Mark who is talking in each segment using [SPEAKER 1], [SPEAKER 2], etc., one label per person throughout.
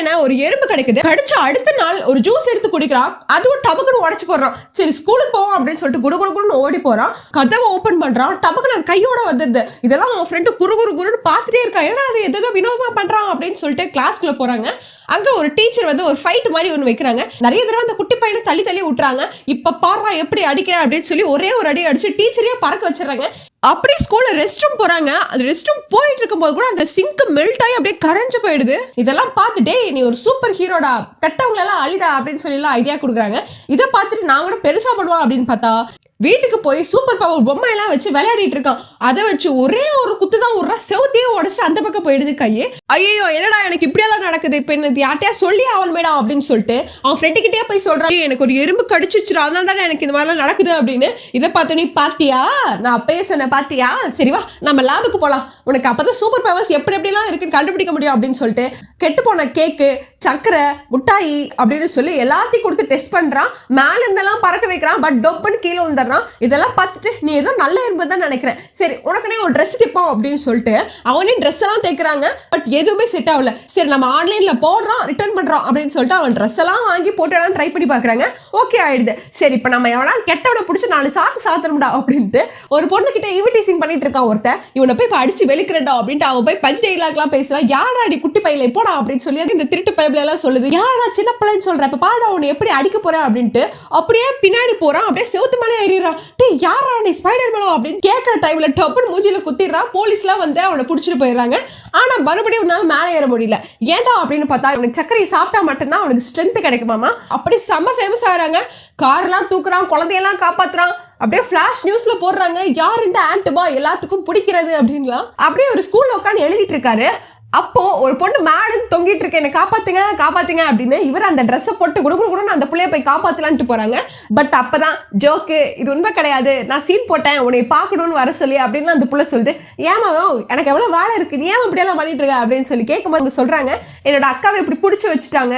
[SPEAKER 1] என ஒரு எறும்பு கிடைக்குது. கடிச்ச அடுத்த நாள் ஒரு ஜூஸ் எடுத்து குடிக்கிறான். அதுவும் டபக்குன்னு உடச்சு போடுறான். சரி ஸ்கூலுக்கு போவோம் அப்படின்னு சொல்லிட்டு குடு குடு குடுன்னு ஓடி போறான். கதவை ஓப்பன் பண்றான். டபக்குன்னு கையோட வந்துருது. இதெல்லாம் அவன் ஃப்ரெண்டு குரு குரு குருன்னு பார்த்துட்டே இருக்கான். ஏன்னா அது எதோ வினோதமா பண்றான் அப்படின்னு சொல்லிட்டு கிளாஸ்க்குள்ள போறாங்க. அங்கே ஒரு டீச்சர் வந்து ஒரு ஃபைட் மாதிரி ஒன்று வைக்கிறாங்க. நிறைய தடவை அந்த குட்டி பையனை தள்ளி தள்ளி விட்டுறாங்க. இப்போ பாடுறா எப்படி அடிக்கிறேன் அப்படின்னு சொல்லி ஒரே ஒரு அடி அடிச்சு டீச்சரையே பறக்க வச்சிடுறாங்க. அப்படியே ஸ்கூல்ல ரெஸ்ட் ரூம் போறாங்க. அந்த ரெஸ்ட் ரூம் போயிட்டு இருக்கும்போது கூட அந்த சிங்க் மெல்ட் ஆகி அப்படியே கரைஞ்சு போயிடுது. இதெல்லாம் பார்த்து நீ ஒரு சூப்பர் ஹீரோடா கெட்டவங்களெல்லாம் அழிடா அப்படின்னு சொல்லி எல்லாம் ஐடியா கொடுக்குறாங்க. இதை பார்த்துட்டு நான் கூட பெருசா பண்ணுவோம் அப்படின்னு பார்த்தா வீட்டுக்கு போய் சூப்பர் பவர் பொம்மை எல்லாம் வச்சு விளையாடிட்டு இருக்கான். அதை வச்சு ஒரே ஒரு குத்து தான் விடுறா செவத்தையே உடச்சிட்டு அந்த பக்கம் போயிடுது கையே. ஐயோ என்னடா எனக்கு இப்படியெல்லாம் நடக்குது? இப்போ என்ன யார்ட்டையா சொல்லி அவன் மேடா அப்படின்னு சொல்லிட்டு அவன் ஃப்ரெண்டுக்கிட்டே போய் சொல்றான் எனக்கு ஒரு எறும்பு கடிச்சிச்சுரா அதனால தானே எனக்கு இந்த மாதிரிலாம் நடக்குது அப்படின்னு. இதை பார்த்து நீ பாத்தியா? நான் அப்பயே சொன்னேன் பாத்தியா? சரி வா நம்ம லேபுக்கு போகலாம் உனக்கு அப்பதான் சூப்பர் பவர்ஸ் எப்படி எப்படிலாம் இருக்குன்னு கண்டுபிடிக்க முடியும் அப்படின்னு சொல்லிட்டு கெட்டு போன கேக்கு சக்கரை முட்டாயி அப்படின்னு சொல்லி எல்லாத்தையும் கொடுத்து டெஸ்ட் பண்றான். மேல இருந்தெல்லாம் பறக்க வைக்கிறான். பட் டொப்புன்னு கீழே வர்றான். இதெல்லாம் பார்த்துட்டு நீ ஏதோ நல்ல இருப்பது தான் நினைக்கிறேன் சரி உனக்குனே ஒரு ட்ரெஸ் தைப்போம் அப்படின்னு சொல்லிட்டு அவனே ட்ரெஸ் எல்லாம் தைக்கிறாங்க. பட் எதுவுமே செட் ஆகல. சரி நம்ம ஆன்லைன்ல போடுறோம் ரிட்டர்ன் பண்ணுறோம் அப்படின்னு சொல்லிட்டு அவன் ட்ரெஸ் எல்லாம் வாங்கி போட்டு ட்ரை பண்ணி பார்க்குறாங்க. ஓகே ஆயிடுது. சரி இப்போ நம்ம எவனா கெட்டவனை பிடிச்சி நாலு சாத்து சாத்தணும்டா அப்படின்ட்டு ஒரு பொண்ணுக்கிட்ட இன்விடேஷன் பண்ணிட்டு இருக்கான் ஒருத்தன். இவனை போய் இப்போ அடிச்சு வெளுக்கிறடா அப்படின்ட்டு அவன் போய் பஞ்சு டைலாக்லாம் பேசுறான். யாரா அடி குட்டி பையில? போடா அப்படின்னு சொல்லி இந்த திருட்டு பைபிள் எல்லாம் சொல்லுது. யாரா சின்ன பிள்ளைன்னு சொல்ற? இப்போ பாடா உன்னை எப்படி அடிக்க போகிறேன் அப்படின்ட்டு அப்படியே பின்னாடி போறான். அப்படியே செவுத்து மேலே ஏறிடுறான் டே யாரா நீ ஸ்பைடர் மேனா அப்படின்னு கேட்கற டைம்ல டப்புன்னு மூஞ்சியில் குத்திடுறான் போலீஸ்லாம் வந்து அவனை பிடிச்சிட்டு போயிடுறாங்க. ஆனால் மறுபடியும் உன்னால் மேலே ஏற முடியல. ஏன்டா அப்படின்னு பார்த்தா அவனுக்கு சர்க்கரை சாப்பிட்டா மட்டும்தான் அவனுக்கு ஸ்ட்ரென்த் கிடைக்குமாமா அப்படி செம்ம ஃபேமஸ் ஆகிறாங்க. கார்லாம் தூக்குறான் குழந்தையெல்லாம் காப்பாற்றுறான் அப்படியே ஃப்ளாஷ் நியூஸ்ல போடுறாங்க. யார் இந்த ஆண்ட்டுமா எல்லாத்துக்கும் பிடிக்கிறது அப்படின்லாம். அப்படியே ஒரு ஸ்கூல்ல உட்காந்து எழுதிட்டு இருக்காரு. அப்போ ஒரு பொண்ணு மேடு தொங்கிட்டு இருக்கு என்ன காப்பாத்துங்க காப்பாத்துங்க அப்படின்னு இவர் அந்த ட்ரெஸ்ஸை போட்டு குடு குடு குடுன்னு அந்த பிள்ளைய போய் காப்பாத்தலான்ட்டு போறாங்க. பட் அப்பதான் ஜோக்கு இது உண்மை கிடையாது. நான் சீன் போட்டேன் உன்னை பார்க்கணும்னு வர சொல்லி அப்படின்னு அந்த புள்ள சொல்லுது. ஏமா எனக்கு எவ்வளவு வேலை இருக்கு? நீ ஏன் இப்படியெல்லாம் பண்ணிட்டு இருக்க? அப்படின்னு சொல்லி கேட்கும்போது சொல்றாங்க என்னோட அக்காவை இப்படி பிடிச்சி வச்சுட்டாங்க.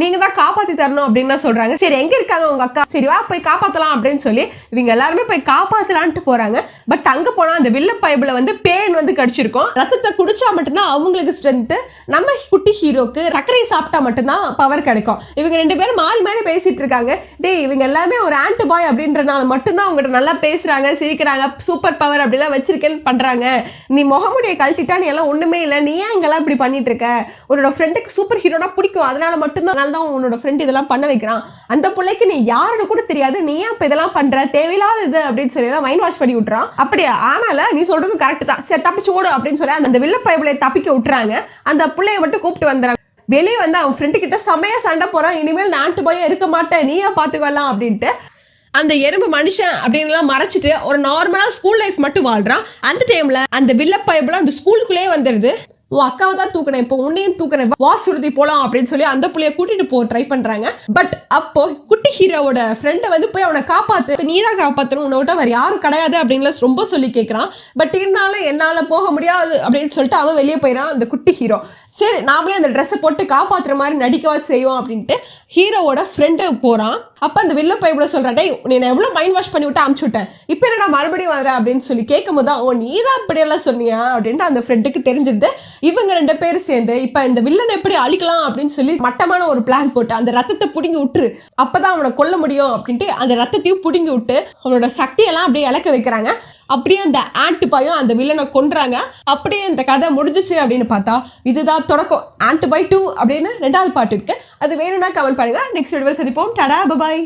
[SPEAKER 1] நீங்க தான் காப்பாத்தி தரணும் அப்படின்னு சொல்றாங்க. சரி எங்க இருக்காங்க உங்க அக்கா? சரி வா போய் காப்பாத்தலாம் அப்படின்னு சொல்லி இவங்க எல்லாருமே போய் காப்பாத்தலான்ட்டு போறாங்க. பட் அங்க போனா அந்த வில்ல பைபிள வந்து பேன் வந்து கடிச்சிருக்கும். ரத்தத்தை குடிச்சா மட்டும்தான் அவங்களுக்கு ஸ்ட்ரென்த் நம்ம குட்டி ஹீரோக்கு சர்க்கரை சாப்பிட்டா மட்டும்தான் பவர் கிடைக்கும். இவங்க ரெண்டு பேரும் மாறி மாறி பேசிட்டு இருக்காங்க. டேய் இவங்க எல்லாமே ஒரு ஆண்ட் பாய் அப்படின்றனால மட்டும்தான் அவங்ககிட்ட நல்லா பேசுறாங்க சிரிக்கிறாங்க சூப்பர் பவர் அப்படிலாம் வச்சிருக்கேன்னு பண்றாங்க. நீ முகமுடியை கழட்டிட்டா நீ எல்லாம் ஒண்ணுமே இல்லை. நீ ஏன் இங்கெல்லாம் இப்படி பண்ணிட்டு இருக்க? உன்னோட ஃப்ரெண்டுக்கு சூப்பர் ஹீரோனா பிடிக்கும். அதனால மட்டும்தான் அதனால தான் உன்னோட ஃப்ரெண்ட் இதெல்லாம் பண்ண வைக்கிறான். அந்த பிள்ளைக்கு நீ யாருன்னு கூட தெரியாது. நீ ஏன் இப்போ இதெல்லாம் பண்ற? தேவையில்லாத இது அப்படின்னு சொல்லி எல்லாம் மைண்ட் வாஷ் பண்ணி விட்றான் அப்படியா? ஆனால நீ சொல்றது கரெக்ட் தான். சரி தப்பிச்சு ஓடு அப்படின்னு சொல்லி அந்த வில்ல பைபிளை தப்பிக்க விட்டுறாங்க. அந்த பிள்ளைய மட்டும் கூப்பிட்டு வந்துடுறாங்க. வெளியே வந்து அவன் ஃப்ரெண்டு கிட்ட செமையா சண்டை போறான். இனிமேல் நாட்டு போய் இருக்க மாட்டேன். நீயா பார்த்துக்கலாம் அப்படின்ட்டு அந்த எறும்பு மனுஷன் அப்படின்லாம் மறைச்சிட்டு ஒரு நார்மலாக ஸ்கூல் லைஃப் மட்டும் வாழ்றான். அந்த டைம்ல அந்த வில்ல பைபிள் அந்த ஸ்கூலுக்குள்ளேயே வந்துடுது. உன் அக்காவை தான் தூக்கணும் இப்போ உன்னையும் தூக்குறேன் வா சுருதி போலாம் அப்படின்னு சொல்லி அந்த புள்ளைய கூட்டிட்டு போக ட்ரை பண்றாங்க. பட் அப்போ குட்டி ஹீரோவோட ஃப்ரெண்டை வந்து போய் அவனை காப்பாத்து. நீ தான் காப்பாத்தணும். உன்னை விட்டா அவர் யாரும் கிடையாது அப்படின்னு ரொம்ப சொல்லி கேட்கறான் பட் இருந்தாலும் என்னால போக முடியாது அப்படின்னு சொல்லிட்டு அவன் வெளியே போயிடான் அந்த குட்டி ஹீரோ. சரி நாமளே அந்த ட்ரெஸ்ஸை போட்டு காப்பாத்துற மாதிரி நடிக்கவாச்சு செய்வோம் அப்படின்ட்டு ஹீரோவோட ஃப்ரெண்டு போகிறான் அப்போ அந்த வில்ல பைப்பில் சொல்றான் டே நீ நான் எவ்வளோ மைண்ட் வாஷ் பண்ணி விட்டு அமுச்சு விட்டேன். இப்போ என்னடா மறுபடியும் வர அப்படின்னு சொல்லி கேட்கும் போது ஓ நீ தான் அப்படியெல்லாம் சொன்னியா? அப்படின்ட்டு அந்த ஃப்ரெண்டுக்கு தெரிஞ்சிருது. இவங்க ரெண்டு பேரும் சேர்ந்து இப்போ இந்த வில்லனை எப்படி அழிக்கலாம் அப்படின்னு சொல்லி மட்டமான ஒரு பிளான் போட்டு அந்த ரத்தத்தை பிடுங்கி விட்டுரு. அப்பதான் அவனை கொல்ல முடியும் அப்படின்ட்டு அந்த ரத்தத்தையும் பிடுங்கி விட்டு அவனோட சக்தியெல்லாம் அப்படியே இழக்க வைக்கிறாங்க. அப்படியே அந்த ஆண்ட் பாயும் அந்த வில்லனை கொன்றாங்க. அப்படியே இந்த கதை முடிஞ்சிச்சு அப்படின்னு பார்த்தா இதுதான் தொடக்கம். ஆண்ட் பாய் டூ அப்படின்னு ரெண்டாவது பாட்டு இருக்கு. அது வேணும்னா கமெண்ட் பண்ணுங்க. நெக்ஸ்ட் வீடியோவில் சந்திப்போம். டடா பபாய்